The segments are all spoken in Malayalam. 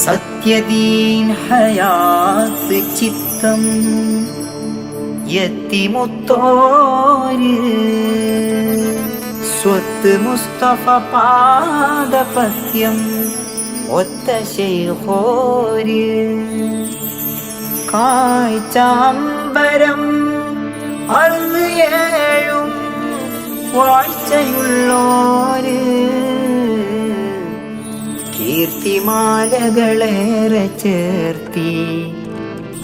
सत्यदीन हयात चित्तम यति यतिमुत्तोरि। സ്വത്ത് മുസ്തഫ പാദപത്യം ഒത്ത ശൈഹോരി കാഴ്ചാമ്പരം അന്ന് ഏഴും വാഴ്ചയുള്ളോര്. കീർത്തിമാലകളേറെ ചേർത്തി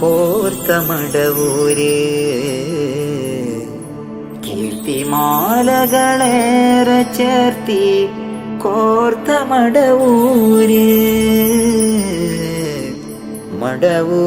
കോർത്തമടവൂര് തിമാലകളേറെ ചേർത്തി കോർത്ത മടവൂര്. മടവൂ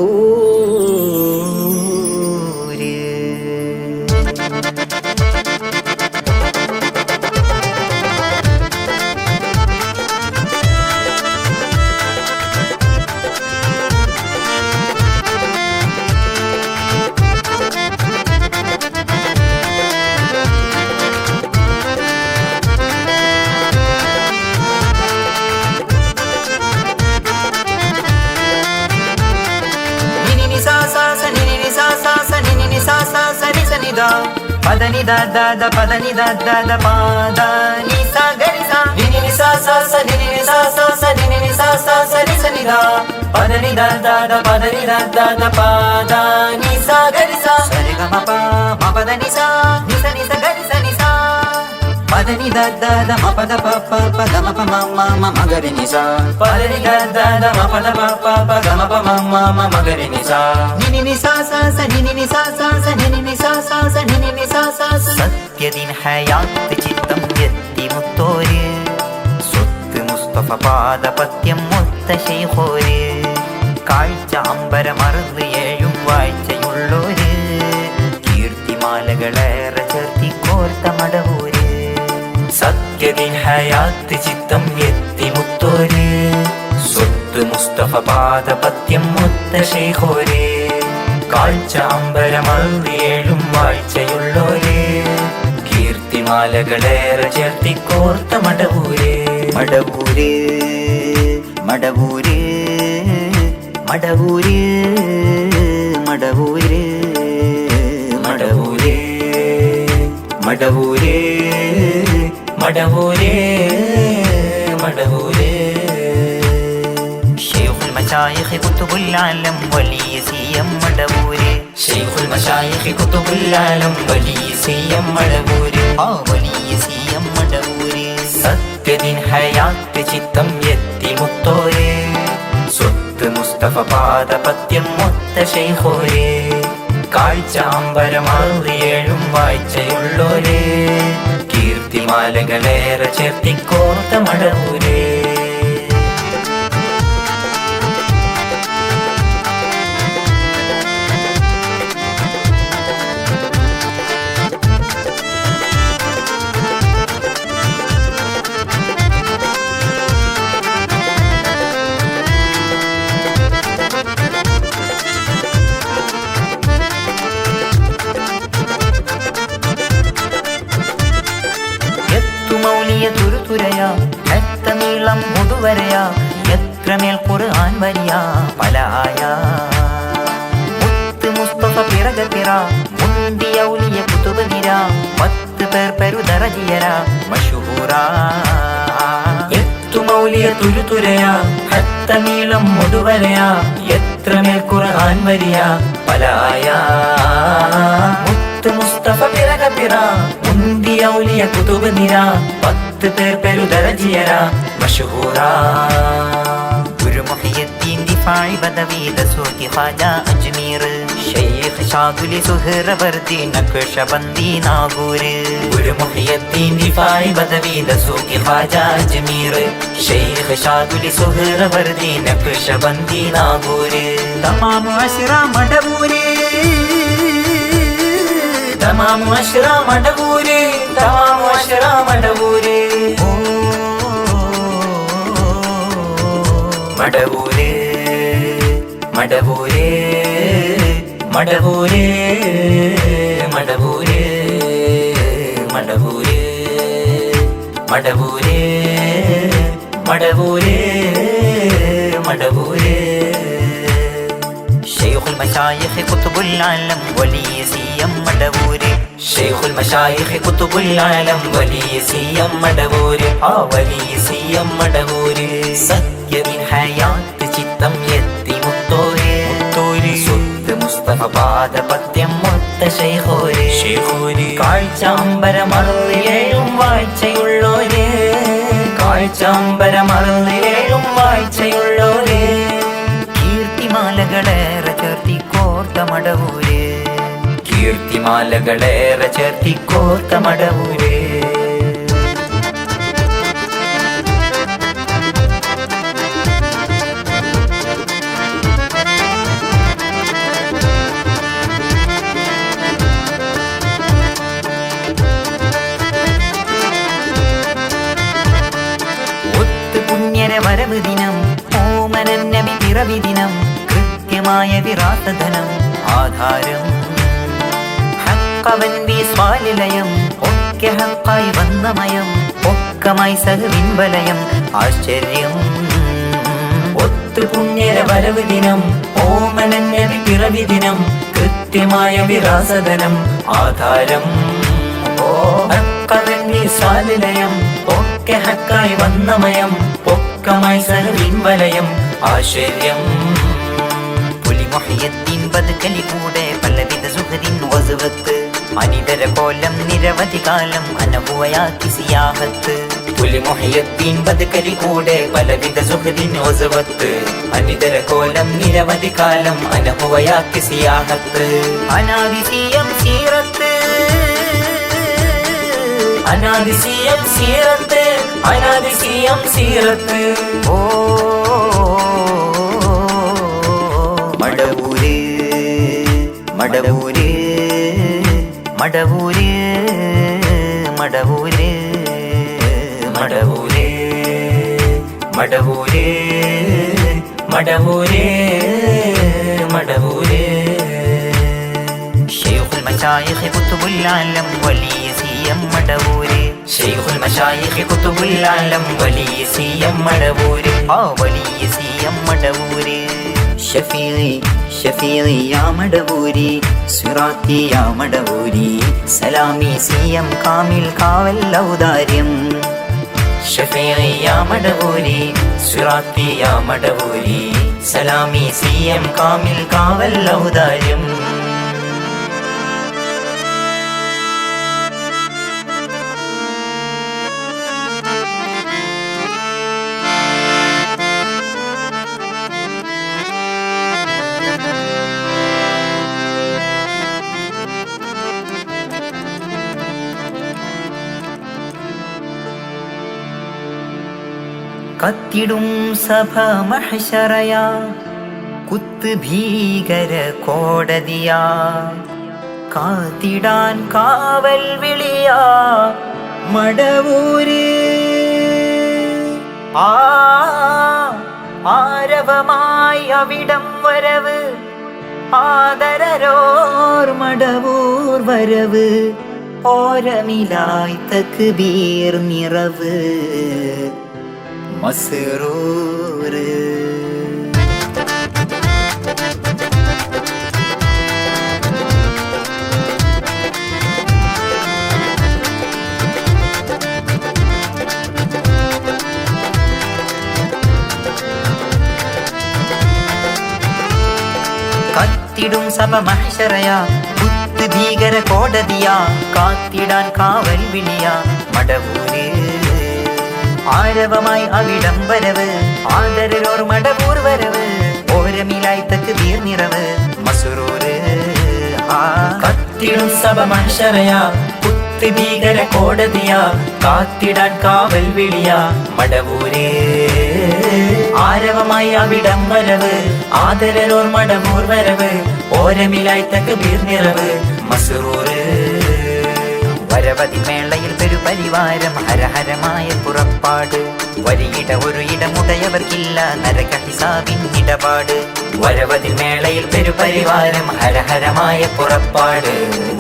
పదని దద పదని దద పాదని పాద పదని పదని గరి గ Padani da da da ma pa da pa pa pa da ma pa ma ma ma ma ga ni sa. Padani da da da ma pa da pa pa pa da ma pa ma ma ma ma ga ni sa. Ni ni ni sa sa sa ni ni ni sa sa sa ni ni ni sa sa sa ni ni ni sa sa sa. Satya din hai yaad chittam yatti muttore. Sutt Mustafa pada patyam mutta shey khore. Kaicha ambar marli Hayat ചിത്തം എത്തി മുത്തോര്. സ്വത്ത് മുസ്തഫ പാദപത്യം മുത്ത ശൈഖോര്. കാഴ്ച അമ്പരമറിയേഴും വാഴ്ചയുള്ളോര്. കീർത്തിമാലകളേറെ ചേർത്തി കോർത്ത മടവൂര്. മടവൂര് മടവൂര് മടവൂര് മടവൂര് മടവൂര് മടവൂര്. മടവൂര് മടവൂര് شيخ المشايخ كتب العالم ولي سيم مدبوري شيخ المشايخ كتب العالم ولي سيم مدبوري آه ولي سيم مدبوري സത്യദിൻ ഹയാത്ത് ചിത്തം എത്തി മുത്തോരെ സ്വത്ത് മുസ്തഫ പാദപത്യം മൊത്ത ശൈഖോരെ കാഴ്ച അമ്പരമാറിയേഴും വാഴ്ചയുള്ളോരെ തിരമാലകളേറെ ചേർത്തിക്കോർത്ത മടവൂരേ. എത്തുമൗലിയ തുരുതുരയാ. എത്ര നീളം മുതുവരയാ. എത്ര മേൽ ഖുർആൻ വരിയാ. പലായ. മുത്ത് മുസ്തഫ പിറകത്തിറ മുന്തിയൗലിയ കുതുബ് നിര. പത്ത് പേർ പെരുതറജിയര മഷൂറ. എത്തുമൗലിയ തുരുതുരയാ. ഹത്ത നീളം മുതുവരയാ. എത്ര മേൽ ഖുർആൻ വരിയാ. പലായ. മുത്ത് മുസ്തഫ പിറക പിറ. മുന്തിയ ഔലിയ കുതുബ് നിര. പത്ത് പേർ പെരുതരജിയര മഷഹൂറ. ഗുരു മുഹിയദ്ദീൻ ദിഫായി ബദവീദ സൂത്തി ഖാജ അജ്മീർ. ഷെയ്ഖ് ഷാദുലി സുഹറവർദി നഖ്ഷബന്ദി നാഗൂര് ഗുരു മുഹിയദ്ദീൻ ദിഫായി ബദവീദ സൂത്തി ഖാജ അജ്മീർ. ഷെയ്ഖ് ഷാദുലി സുഹറവർദി നഖ്ഷബന്ദി നാഗൂര് തമാം അശ്റ മടവൂര് തമാം അശ്റ മടവൂര് തമാമു മടവൂര് മടവൂര് മടവൂര് മടവൂര് മടവൂര് മടവൂര് മടവൂര് മടവൂര് മടവൂര് മഷായിഖ് കുത്തുബുൽ ആലം വലിയ സി എം മടവൂര് ഷെയ്ഖുൽ മഷായിഖ് കുത്തുബുൽ ആലം വലിയ സി എം മടവൂര് ആ വലിയ സി എം മടവൂര് സത്യമിൻ ഹയാത്ത് ചിത്തം എത്തി മുത്തോര് മുത്തോര് സ്വത്ത് മുസ്തഫ പാദ പദ്യം മൊത്ത ഷെയ്ഖോര്. ഷെയ്ഖോര്. കാഴ്ചാംബരമറു കീർത്തിമാലകളേറെ ചേർത്തി കോർത്ത മടവൂര്. വരവ് ദിനം ഓമനൻ നബി പിറവി ദിനം കൃത്യമായ വിറാസധനം ആധാരം ഹക്കവൻ സ്വാലിലയം. ഒക്കെ ഹക്കായി വന്നമയം. ഒക്കമായി സഹവിൻവലയം. ആശ്ചര്യം. ഒത്തു പുണ്യര വരവ് ദിനം. ഓമനൻ നബി പിറവി ദിനം. കൃത്യമായ വിറാസധനം ആധാരം. ഓ ഹക്കവൻ സ്വാലിലയം. ഒക്കെ ഹക്കായി വന്നമയം. മയം ഒക്കമായി സഹവിൻവലയം. ആശ്ചര്യം. പുലിമൊഹയത്തിൻ ബതുക്കലി കൂടെ പലവിധ സുഹരിൻ വസുവത്ത് അനിതര കോലം നിരവധി കാലം അനഹുവയാക്കി സിയാഹത്ത് പുലിമൊഹയത്തിൻ ബതുക്കലി കൂടെ പലവിധ സുഹരിൻ വസുവത്ത് അനിതര കോലം നിരവധി കാലം അനഹുവയാക്കി സിയാഹത്ത് അനാദിസിയം സീറത്ത് അനാദിസിയം സീറത്ത് അനാദിസിയം സീറത്ത് ഓ മടവൂര് മടവൂര് മടവൂര് മടവൂര് മടവൂര് മടവൂര് മടവൂര് മടവൂര് شيخ المشايخ قطب العالم ولي سيم مدوري شيخ المشايخ قطب العالم ولي سيم مدوري اه ولي سيم مدوري ഷഫീലി ഷഫീലി യാമടവൂരി സുറാത്തി യാമടവൂരി സലാമി സി എം കാമിൽ കാവൽ ഔദാര്യം. ഷഫീലി യാമടവൂരി സുറാത്തി യാമടവൂരി സലാമി സി എം കാമിൽ കാവൽ ഔദാര്യം. കത്തിടും സഭ മഹശറയാ കുത്ത് ഭീകര കോടതിയാ. കാത്തിടാൻ കാവൽ വിളിയാ. മടവൂര്. ആ ആരവമായി അവിടം വരവ്. ആദരരോർ മടവൂർ വരവ്. ഓരമിലായി തക്ക് ബീർ നിറവ് مسرور கத்திடும் சப மஹரயா புத்து தீகர கோடதியா காத்திடான் காவல் விழியா மடவூரே. ആരവമായി അവിടം വരവ് ആദരരോർ മടപൂർവരവ് ഓരമിലായി തക്ക് തീർനിറവ് മസുറൂര് കത്തിടും സഭ മനുഷ്യറയാ കുത്തി ഭീകര കോടതിയാ കാത്തിടാൻ കാവൽ വിളിയാ. മടവൂരേ ആരവമായി അവിടം വരവ് ആദരരോർ മടവൂർ വരവ് ഓരമിലായി തക്ക് തീർനിറവ് മസുറൂര് വരവതി മേളയിൽ പെരുപരിവാരം ഹരഹരമായ പുറപ്പാട്. വരിയിട ഒരു ഇടമുടയവർക്കില്ല നരകഹിസാവിൻ ഇടപാട്. വരവതിൽ മേളയിൽ പെരുപരിവാരം ഹരഹരമായ പുറപ്പാട്.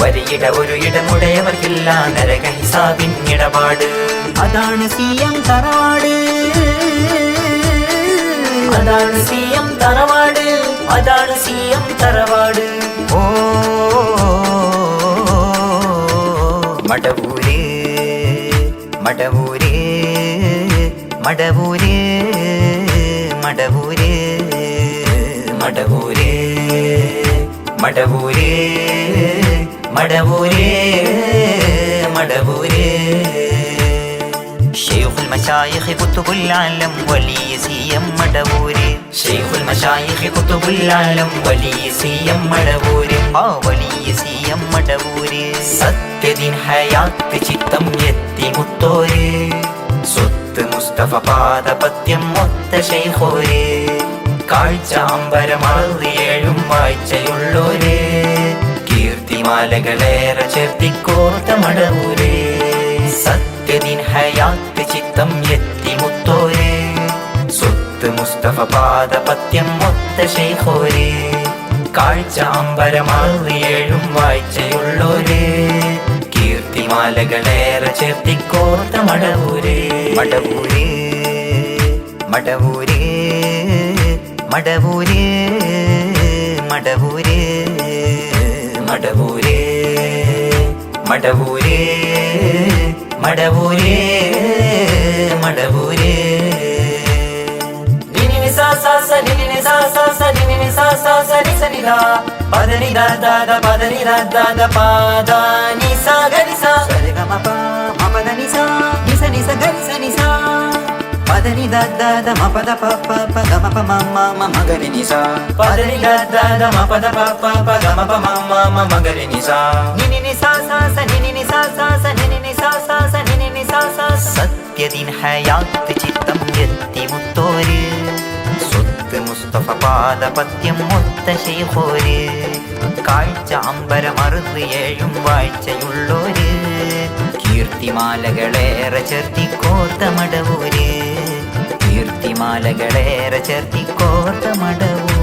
വരിയിട ഒരു ഇടമുടയവർക്കില്ല നരകഹിസാവിൻ ഇടപാട്. അതാണ് സി എം തറവാട്. അതാണ് സി എം തറവാട്. അതാണ് സി എം തറവാട്. ഓ മടവൂര് മടവൂര് മടവൂര് മടവൂര് മടവൂര് മടവൂര് മടവൂര് شيخ المشايخ قطب العالم ولي سيم മടവൂര് شيخ المشايخ قطب العالم ولي سيم മടവൂര് ആ വലിയ സിയം മടവൂര് സത്യദിൻ ഹയാത്ത് ചിത്തം എത്തി മുത്തോര് സ്വത്ത് മുസ്തഫ പാദപത്യം മൊത്ത ശൈഖോര് കാഴ്ച അമ്പരമറിയേഴും വാഴ്ചയുള്ളോര്. കീർത്തിമാലകളേറെ ചേർത്തിക്കോർത്ത മടവൂര്. സത്യദിൻ ഹയാത്ത് ചിത്തം എത്തി മുത്തോര് സ്വത്ത് മുസ്തഫ പാദപത്യം മൊത്ത ശൈഖോര് കാഴ്ച അമ്പരമറിയേഴും വാഴ്ചയുള്ളോര്. കീർത്തിമാലകളേറെ ചേർത്തിക്കോർത്ത മടവൂരേ. മടവൂരേ മടവൂരേ മടവൂരേ മടവൂരേ. മടവൂരേ മടവൂര് മടവൂര് മടവൂര്. നിനി സാ സാ സ നിനി സാ സാ ಧರಿ ಸನಿ ಸಾ ಪದನಿ ದದ್ದ ಮ ಪದ ಪ ಪ ಪ ಗ ಮ ಪ ಮ ಮ ಮ ಮ ಗ ರಿ ನಿ ಸಾ ಪದನಿ ದದ್ದ ಮ ಪದ ಪ ಪ ಪ ಗ ಮ ಪ ಮ ಮ ಮ ಮ ಗ ರಿ ನಿ ಸಾ ನಿ ನಿ ನಿ ಸಾ ಸಾ ಸ ನಿ ನಿ ನಿ ಸಾ ಸಾ ಸ ನಿ ನಿ ನಿ ಸಾ ಸಾ ಸ ನಿ ನಿ ನಿ ಸಾ ಸಾ സത്യദിൻ ഹയാത്ത് ചിത്തം എത്തിമുത്തോര് സ്വത്ത് മുസ്തഫ പാദപത്യം മൊത്ത ശൈഖോര് കാഴ്ച അമ്പരമറുത് ഏഴും വാഴ്ചയുള്ളോര് കീർത്തിമാലകളേറെ ചേർത്തി കോർത്ത മടവൂര് കീർത്തിമാലകളേറെ ചേർത്തി കോർത്ത മടവൂര്